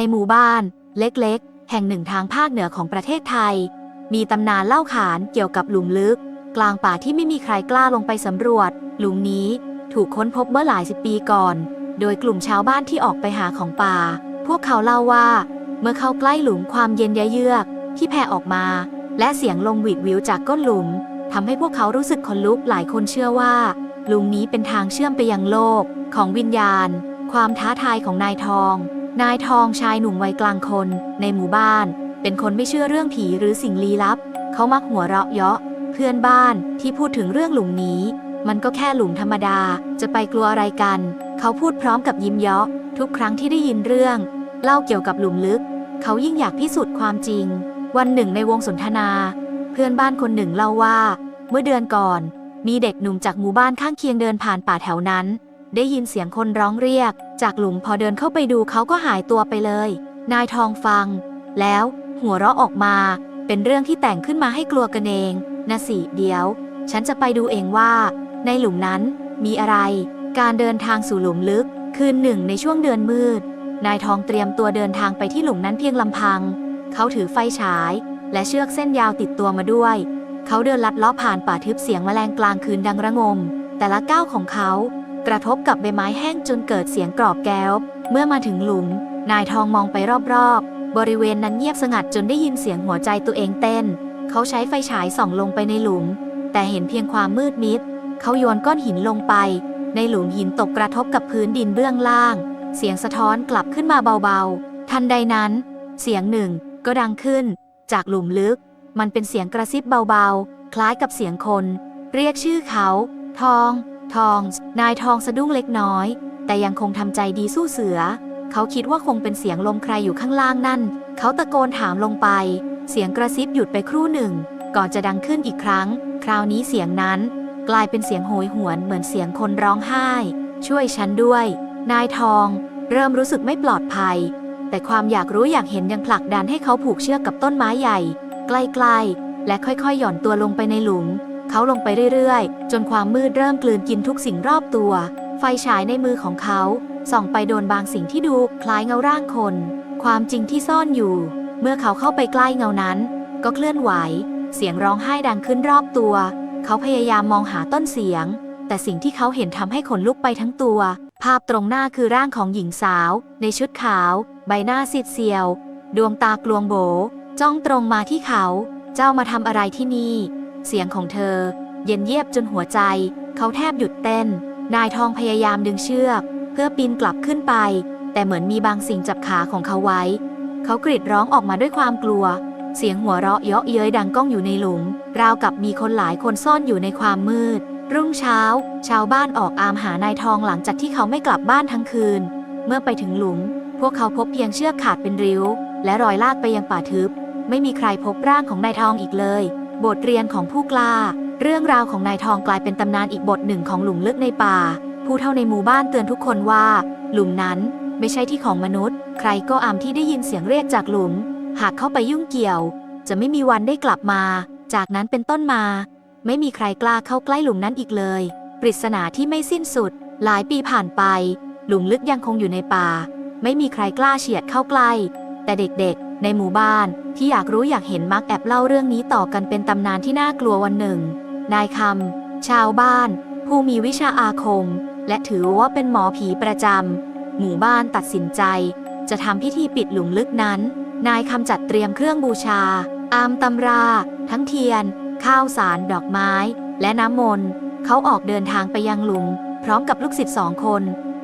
ในหมู่บ้าน เล็กๆ แห่งหนึ่งทางภาคเหนือของประเทศไทย มีตำนานเล่าขานเกี่ยวกับหลุมลึก กลางป่าที่ไม่มีใครกล้าลงไปสำรวจ หลุมนี้ถูกค้นพบเมื่อหลายสิบปีก่อน โดยกลุ่มชาวบ้านที่ออกไปหาของป่า พวกเขาเล่าว่า เมื่อเข้าใกล้หลุมความเย็นเยือกที่แผ่ออกมา และเสียงลมหวิดวิวจากก้นหลุมทำให้พวกเขารู้สึกขนลุกหลายคนเชื่อว่าหลุมนี้เป็นทางเชื่อมไปยังโลกของวิญญาณ ความท้าทายของนายทอง นายทองชายหนุ่มวัยกลางคน ในหมู่บ้าน เป็นคนไม่เชื่อเรื่องผีหรือสิ่งลี้ลับ เขามักหัวเราะเยาะ เพื่อนบ้านที่พูดถึงเรื่องหลุมนี้ มันก็แค่หลุมธรรมดาจะไปกลัวอะไรกัน เขาพูดพร้อมกับยิ้มเยาะ ทุกครั้งที่ได้ยินเรื่อง เล่าเกี่ยวกับหลุมลึก เขายิ่งอยากพิสูจน์ความจริง วันหนึ่งในวงสนทนา เพื่อนบ้านคนหนึ่งเล่าว่า เมื่อเดือนก่อน มีเด็กหนุ่มจากหมู่บ้านข้างเคียงเดินผ่านป่าแถวนั้น ได้ยินเสียงคนร้องเรียก จากหลุมพอเดินเข้าไปดูเขาก็หายตัวไปเลย นายทองฟัง แล้วหัวเราะออกมา เป็นเรื่องที่แต่งขึ้นมาให้กลัวกันเองนะสิเดี๋ยว ฉันจะไปดูเองว่า ในหลุมนั้นมีอะไร การเดินทางสู่หลุมลึก คืนหนึ่งในช่วงเดือนมืด นายทองเตรียมตัวเดินทางไปที่หลุมนั้นเพียงลำพัง เขาถือไฟฉาย และเชือกเส้นยาวติดตัวมาด้วย เขาเดินลัดลาะผ่านป่าทึบเสียงแมลงกลางคืนดังระงม แต่ละก้าวของเขา กระทบกับใบไม้แห้งจนเกิดเสียงกรอบแก้ว เมื่อมาถึงหลุม นายทองมองไปรอบๆ บริเวณนั้นเงียบสงัดจนได้ยินเสียงหัวใจตัวเองเต้น เขาใช้ไฟฉายส่องลงไปในหลุม แต่เห็นเพียงความมืดมิด เขาโยนก้อนหินลงไป ในหลุมหินตกกระทบกับพื้นดินเบื้องล่าง เสียงสะท้อนกลับขึ้นมาเบาๆ ทันใดนั้น เสียงหนึ่งก็ดังขึ้น จากหลุมลึก มันเป็นเสียงกระซิบเบาๆ คล้ายกับเสียงคน เรียกชื่อเขา ทอง ทอง นายทองสะดุ้งเล็กน้อย แต่ยังคงทำใจดีสู้เสือ เขาคิดว่าคงเป็นเสียงลมใครอยู่ข้างล่างนั่น เขาตะโกนถามลงไป เสียงกระซิบหยุดไปครู่หนึ่ง ก่อนจะดังขึ้นอีกครั้ง คราวนี้เสียงนั้น กลายเป็นเสียงโหยหวนเหมือนเสียงคนร้องไห้ ช่วยฉันด้วย นายทอง เริ่มรู้สึกไม่ปลอดภัย แต่ความอยากรู้อยากเห็นยังผลักดันให้เขาผูกเชือกกับต้นไม้ใหญ่ ใกล้ๆและค่อยๆ หย่อนตัวลงไปในหลุม เขาลงไปเรื่อยๆ จนความมืดเริ่มกลืนกินทุกสิ่งรอบตัว ไฟฉายในมือของเขา ส่องไปโดนบางสิ่งที่ดูคล้ายเงาร่างคน ความจริงที่ซ่อนอยู่ เมื่อเขาเข้าไปใกล้เงานั้น ก็เคลื่อนไหว เสียงร้องไห้ดังขึ้นรอบตัว เขาพยายามมองหาต้นเสียง แต่สิ่งที่เขาเห็นทำให้ขนลุกไปทั้งตัว ภาพตรงหน้าคือร่างของหญิงสาว ในชุดขาว ใบหน้าซีดเซียว ดวงตากลวงโบ จ้องตรงมาที่เขา เจ้ามาทำอะไรที่นี่ เสียงของเธอ เย็นเยียบจนหัวใจ เขาแทบหยุดเต้น นายทองพยายามดึงเชือก เพื่อปีนกลับขึ้นไป แต่เหมือนมีบางสิ่งจับขาของเขาไว้ เขากรีดร้องออกมาด้วยความกลัว เสียงหัวเราะเยาะเย้ยดังก้องอยู่ในหลุม ราวกับมีคนหลายคนซ่อนอยู่ในความมืด รุ่งเช้า ชาวบ้านออกอามหานายทองหลังจากที่เขาไม่กลับบ้านทั้งคืน เมื่อไปถึงหลุม พวกเขาพบเพียงเชือกขาดเป็นริ้ว และรอยลากไปยังป่าทึบ ไม่มีใครพบร่างของนายทองอีกเลย บทเรียนของผู้กล้า เรื่องราวของนายทองกลายเป็นตำนานอีกบทหนึ่งของหลุมลึกในป่า ผู้เท่าในหมู่บ้านเตือนทุกคนว่า หลุมนั้นไม่ใช่ที่ของมนุษย์ ใครก็อามที่ได้ยินเสียงเรียกจากหลุม หากเข้าไปยุ่งเกี่ยว จะไม่มีวันได้กลับมา จากนั้นเป็นต้นมา ไม่มีใครกล้าเข้าใกล้หลุมนั้นอีกเลย ปริศนาที่ไม่สิ้นสุด หลายปีผ่านไป หลุมลึกยังคงอยู่ในป่า ไม่มีใครกล้าเฉียดเข้าใกล้ แต่เด็กๆ ในหมู่บ้านที่อยากรู้อยากเห็นมักแอบเล่าเรื่องนี้ต่อกันเป็นตำนานที่น่ากลัววันหนึ่ง นายคำชาวบ้าน ผู้มีวิชาอาคม และถือว่าเป็นหมอผีประจำหมู่บ้านตัดสินใจ จะทำพิธีปิดหลุมลึกนั้น นายคำจัดเตรียมเครื่องบูชา อามตำรา ทั้งเทียน ข้าวสาร ดอกไม้ และน้ำมนต์เขาออกเดินทางไปยังหลุม พร้อมกับลูกศิษย์สองคน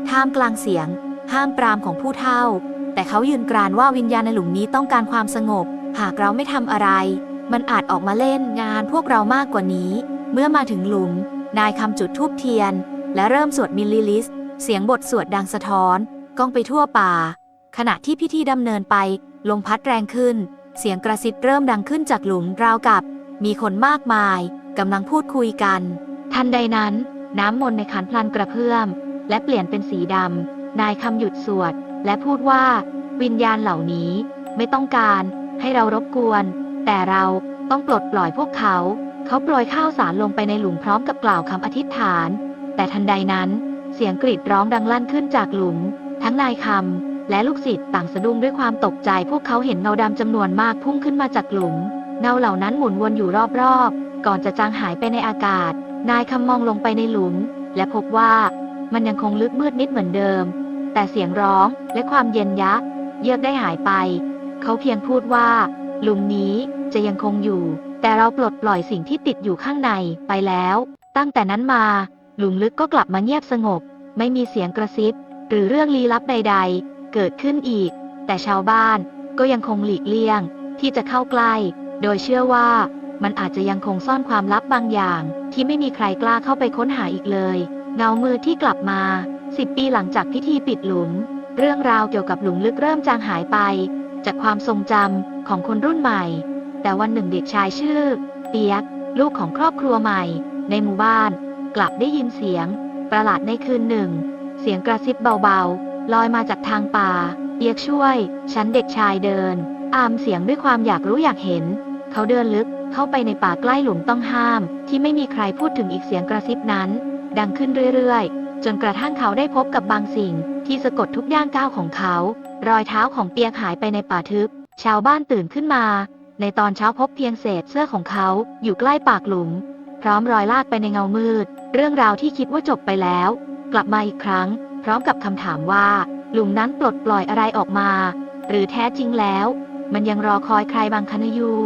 ท่ามกลางเสียง ห้ามปรามของผู้เฒ่า แต่เขายืนกรานว่าวิญญาณในหลุมนี้ต้องการความสงบ หากเราไม่ทำอะไร มันอาจออกมาเล่นงานพวกเรามากกว่านี้ เมื่อมาถึงหลุม นายคำจุดทูบเทียน และเริ่มสวดมิลลิลิส เสียงบทสวดดังสะท้อน ก้องไปทั่วป่า ขณะที่พิธีดำเนินไป ลมพัดแรงขึ้น เสียงกระซิบเริ่มดังขึ้นจากหลุมราวกับ มีคนมากมายกำลังพูดคุยกัน ทันใดนั้น น้ำมนต์ในขันพลันกระเพื่อม และเปลี่ยนเป็นสีดำนายคำหยุดสวด และพูดว่าวิญญาณเหล่านี้ไม่ต้องการให้เรารบกวน แต่เราต้องปลดปล่อยพวกเขา เขาโปรยข้าวสารลงไปในหลุมพร้อมกับกล่าวคำอธิษฐาน แต่ทันใดนั้น เสียงกรีดร้องดังลั่นขึ้นจากหลุม ทั้งนายคำและลูกศิษย์ต่างสะดุ้งด้วยความตกใจ พวกเขาเห็นเงาดำจำนวนมากพุ่งขึ้นมาจากหลุม เงาเหล่านั้นหมุนวนอยู่รอบๆ ก่อนจะจางหายไปในอากาศ นายคำมองลงไปในหลุม และพบว่ามันยังคงลึกมืดนิดเหมือนเดิม แต่เสียงร้องและความเย็นยะ เยือกได้หายไป เขาเพียงพูดว่า หลุมนี้จะยังคงอยู่ แต่เราปลดปล่อยสิ่งที่ติดอยู่ข้างในไปแล้ว ตั้งแต่นั้นมา หลุมลึกก็กลับมาเงียบสงบ ไม่มีเสียงกระซิบ หรือเรื่องลี้ลับใด ๆ เกิดขึ้นอีก แต่ชาวบ้านก็ยังคงหลีกเลี่ยง ที่จะเข้าใกล้ โดยเชื่อว่ามันอาจจะยังคงซ่อนความลับบางอย่าง ที่ไม่มีใครกล้าเข้าไปค้นหาอีกเลย เงามือที่กลับมา สิบปีหลังจากพิธีปิดหลุม เรื่องราวเกี่ยวกับหลุมลึกเริ่มจางหายไป จากความทรงจำของคนรุ่นใหม่ แต่วันหนึ่งเด็กชายชื่อ เปียก ลูกของครอบครัวใหม่ ในหมู่บ้าน กลับได้ยินเสียง ประหลาดในคืนหนึ่ง เสียงกระซิบเบาๆ ลอยมาจากทางป่า เปียกช่วย ฉันเด็กชายเดิน อามเสียงด้วยความอยากรู้อยากเห็น เขาเดินลึกเข้าไปในป่าใกล้หลุมต้องห้าม ที่ไม่มีใครพูดถึงอีกเสียงกระซิบนั้น ดังขึ้นเรื่อยๆ จนกระทั่งเขาได้พบกับบางสิ่ง ที่สะกดทุกย่างก้าวของเขา รอยเท้าของเปียกหายไปในป่าทึบ ชาวบ้านตื่นขึ้นมา ในตอนเช้าพบเพียงเศษเสื้อของเขาอยู่ใกล้ปากหลุม พร้อมรอยลากไปในเงามืด เรื่องราวที่คิดว่าจบไปแล้ว กลับมาอีกครั้ง พร้อมกับคำถามว่า หลุมนั้นปลดปล่อยอะไรออกมา หรือแท้จริงแล้ว มันยังรอคอยใครบางคนอยู่